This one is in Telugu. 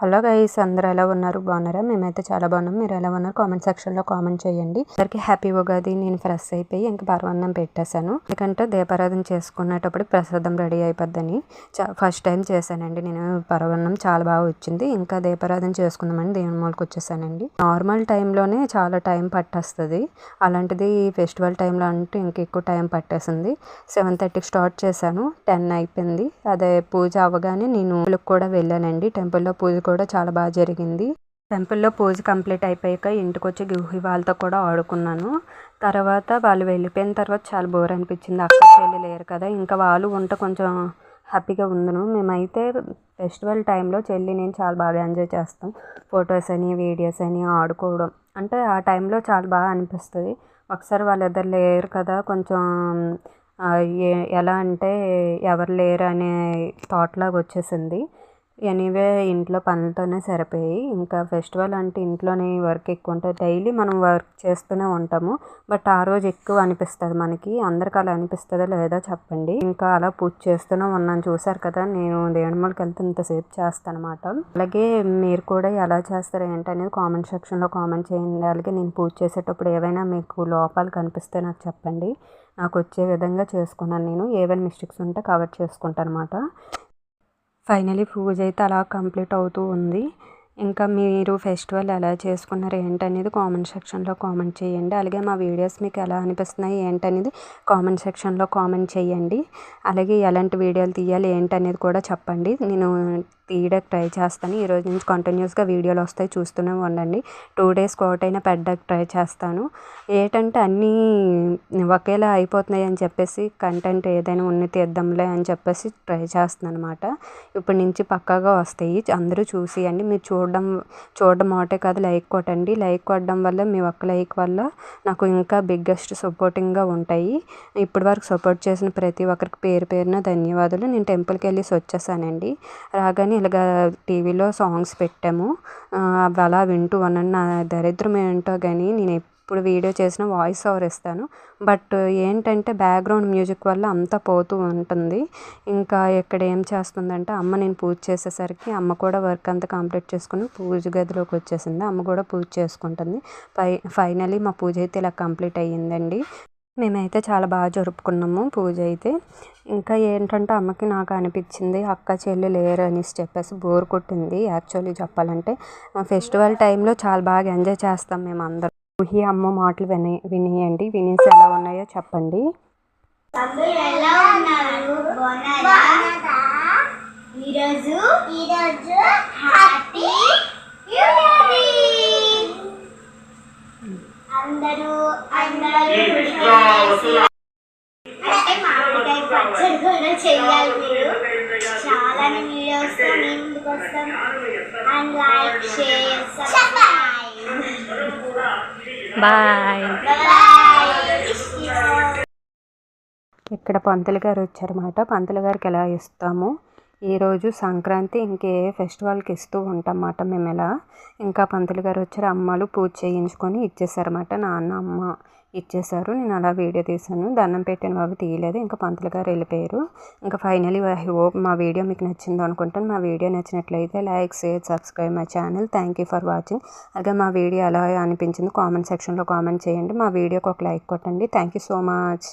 హలో గైస్ అందరూ ఎలా ఉన్నారు? బాగున్నారా? మేమైతే చాలా బాగున్నాం. మీరు ఎలా ఉన్నారు? కామెంట్ సెక్షన్లో కామెంట్ చేయండి. అందరికీ హ్యాపీ ఉగాది. నేను ఫ్రెష్ అయిపోయి ఇంకా పరమాన్నం పెట్టేశాను. ఎందుకంటే దీపారాధన చేసుకునేటప్పుడు ప్రసాదం రెడీ అయిపోద్దని ఫస్ట్ టైం చేశానండి. నేను పరమాన్నం చాలా బాగా వచ్చింది. ఇంకా దీపారాధన చేసుకుందామని దేవుని మూలకి వచ్చేసానండి. నార్మల్ టైంలోనే చాలా టైం పట్టేస్తుంది. అలాంటిది ఫెస్టివల్ టైంలో అంటే ఇంక ఎక్కువ టైం పట్టేసింది. సెవెన్ థర్టీకి స్టార్ట్ చేశాను. టెన్ అయిపోయింది. అదే పూజ అవ్వగానే నేను కూడా వెళ్ళానండి. టెంపుల్లో పూజ కూడా చాలా బాగా జరిగింది. టెంపుల్లో పూజ కంప్లీట్ అయిపోయాక ఇంటికి వచ్చి గుహి వాళ్ళతో కూడా ఆడుకున్నాను. తర్వాత వాళ్ళు వెళ్ళిపోయిన తర్వాత చాలా బోర్ అనిపించింది. అక్కడికి వెళ్ళి లేరు కదా ఇంకా వాళ్ళు ఉంటే కొంచెం హ్యాపీగా ఉందును మేమైతే ఫెస్టివల్ టైంలో చెల్లి నేను చాలా బాగా ఎంజాయ్ చేస్తాం. ఫొటోస్ అని వీడియోస్ అని ఆడుకోవడం. అంటే ఆ టైంలో చాలా బాగా అనిపిస్తుంది. ఒకసారి వాళ్ళిద్దరు లేరు కదా కొంచెం ఎలా అంటే ఎవరు లేరు అనే థాట్లాగా వచ్చేసింది. ఎనీవే ఇంట్లో పనులతోనే సరిపోయి ఇంకా ఫెస్టివల్ అంటే ఇంట్లోనే వర్క్ ఎక్కువ ఉంటుంది. డైలీ మనం వర్క్ చేస్తూనే ఉంటాము. బట్ ఆ రోజు ఎక్కువ అనిపిస్తుంది మనకి. అందరికి అలా అనిపిస్తుందో లేదో చెప్పండి. ఇంకా అలా పూజ చేస్తూనే ఉన్నాను. చూసారు కదా నేను దేవుడిమూలకి వెళ్తే ఇంతసేపు చేస్తాను అనమాట అలాగే మీరు కూడా ఎలా చేస్తారు ఏంటనేది కామెంట్ సెక్షన్లో కామెంట్ చేయండి. అలాగే నేను పూజ చేసేటప్పుడు ఏవైనా మీకు లోపాలు కనిపిస్తే నాకు చెప్పండి. నాకు వచ్చే విధంగా చేసుకున్నాను నేను. ఏవైనా మిస్టేక్స్ ఉంటే కవర్ చేసుకుంటాను అనమాట ఫైనలీ పూజ అయితే అలా కంప్లీట్ అవుతూ ఉంది. ఇంకా మీరు ఫెస్టివల్ ఎలా చేసుకున్నారు ఏంటనేది కామెంట్ సెక్షన్లో కామెంట్ చేయండి. అలాగే మా వీడియోస్ మీకు ఎలా అనిపిస్తున్నాయి ఏంటనేది కామెంట్ సెక్షన్లో కామెంట్ చేయండి. అలాగే ఎలాంటి వీడియోలు తీయాలి ఏంటనేది కూడా చెప్పండి. నేను తీయడానికి ట్రై చేస్తాను. ఈరోజు నుంచి కంటిన్యూస్గా వీడియోలు వస్తాయి. చూస్తూనే ఉండండి. టూ డేస్కి ఒకటైనా పెట్టడానికి ట్రై చేస్తాను. ఏంటంటే అన్నీ ఒకేలా అయిపోతున్నాయి అని చెప్పేసి కంటెంట్ ఏదైనా ఉన్ని తీద్దాంలే అని చెప్పేసి ట్రై చేస్తున్నాను అనమాట ఇప్పటి నుంచి పక్కాగా వస్తాయి. అందరూ చూసియండి. మీరు చూడడం చూడడం ఒకటే కాదు లైక్ కొట్టండి. లైక్ కొట్టడం వల్ల మీ ఒక్క లైక్ వల్ల నాకు ఇంకా బిగ్గెస్ట్ సపోర్టింగ్గా ఉంటాయి. ఇప్పటి వరకు సపోర్ట్ చేసిన ప్రతి ఒక్కరికి పేరు పేరున ధన్యవాదాలు. నేను టెంపుల్కి వెళ్ళేసి వచ్చేసానండి. రాగానే ఇలాగ టీవీలో సాంగ్స్ పెట్టాము. అవి అలా వింటూ ఉన్నాను. నా దరిద్రం ఏంటో కానీ నేను ఎప్పుడు వీడియో చేసిన వాయిస్ ఓవర్ ఇస్తాను. బట్ ఏంటంటే బ్యాక్గ్రౌండ్ మ్యూజిక్ వల్ల అంతా పోతూ ఉంటుంది. ఇంకా ఇక్కడ ఏం చేస్తుందంటే అమ్మ నేను పూజ చేసేసరికి అమ్మ కూడా వర్క్ అంతా కంప్లీట్ చేసుకుని పూజ గదిలోకి వచ్చేసింది. అమ్మ కూడా పూజ చేసుకుంటుంది. ఫై ఫైనలీ మా పూజ అయితే ఇలా కంప్లీట్ అయ్యిందండి. మేమైతే చాలా బాగా జరుపుకున్నాము పూజ అయితే. ఇంకా ఏంటంటే అమ్మకి నాకు అనిపించింది అక్క చెల్లి లేరు అనేసి చెప్పేసి బోర్ కొట్టింది యాక్చువల్లీ చెప్పాలంటే. ఫెస్టివల్ టైంలో చాలా బాగా ఎంజాయ్ చేస్తాం మేము అందరం ఊహి అమ్మ మాటలు విని వినియండి. వినేసి ఎలా ఉన్నాయో చెప్పండి. ఈరోజు ఈరోజు హ్యాపీ అందరూ అందరూ అంటే మామిడికాయ కూడా చెయ్యాలి మీరు. చాలా వీడియోస్ ముందుకు వస్తాం? And like share subscribe bye ఇక్కడ పంతులు గారు వచ్చారన్నమాట. పంతులు గారికి ఎలా ఇస్తాము? ఈరోజు సంక్రాంతి ఇంకే ఫెస్టివల్కి ఇస్తూ ఉంటాం అన్నమాట మేము ఇలా ఇంకా పంతులు గారు వచ్చారు అమ్మలు పూజ చేయించుకొని ఇచ్చేసారన్నమాట నాన్న అమ్మ ఇచ్చేసారు నేను అలా వీడియో తీశాను. దండం పెట్టిన బాబు తీయలేదు. ఇంకా పంతులు గారు వెళ్ళిపోయారు. ఇంకా ఫైనలీ ఐ హోప్ మా వీడియో మీకు నచ్చింది అనుకుంటాను. మా వీడియో నచ్చినట్లయితే like share subscribe my channel. Thank you for watching. అలాగే మా వీడియో ఎలా అనిపించింది కామెంట్ సెక్షన్లో కామెంట్ చేయండి. మా వీడియోకి ఒక లైక్ కొట్టండి. Thank you so much.